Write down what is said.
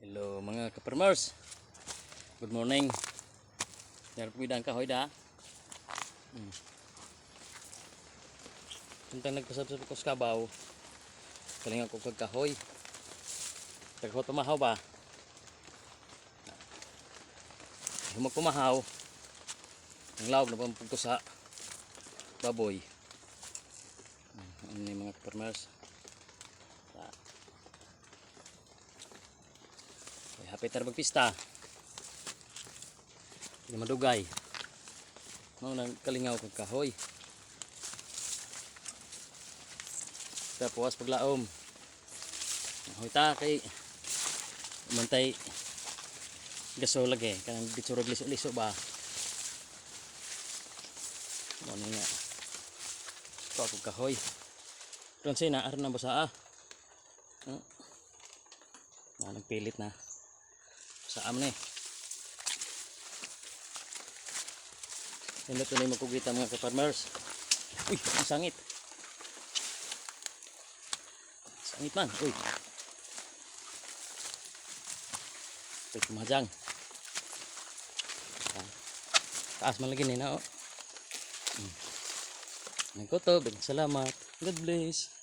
Hello mga kapermers. Good morning. Yarap ko ang kahoy da. Hmm. Tuntang nagpasabsab ko sa kabaw. Kaling ako kag kahoy. Taghot pumahaw ba? Humag pumahaw. Ang lawag na pampag ko sa baboy. Hmm, Ano ni mga kapermers? Ay, hapit na magpista. Hindi madugay. Mau nang kalingaw kag kahoy. Tapos paglaom. Hoy ta kay umantay gaso lagi kanang bitsurog liso-liso ba. Ni nga. Ko ako kahoy. Ron sina aron na basa ah. Hmm. Na nagpilit na. Sa am ni. Hindi ito na magkugita mga ka-farmers. Uy, ang sangit. Sangit man. Uy. Ito kumajang. Taas man lagi nina oh. Hmm. Nagkoto, salamat. God bless.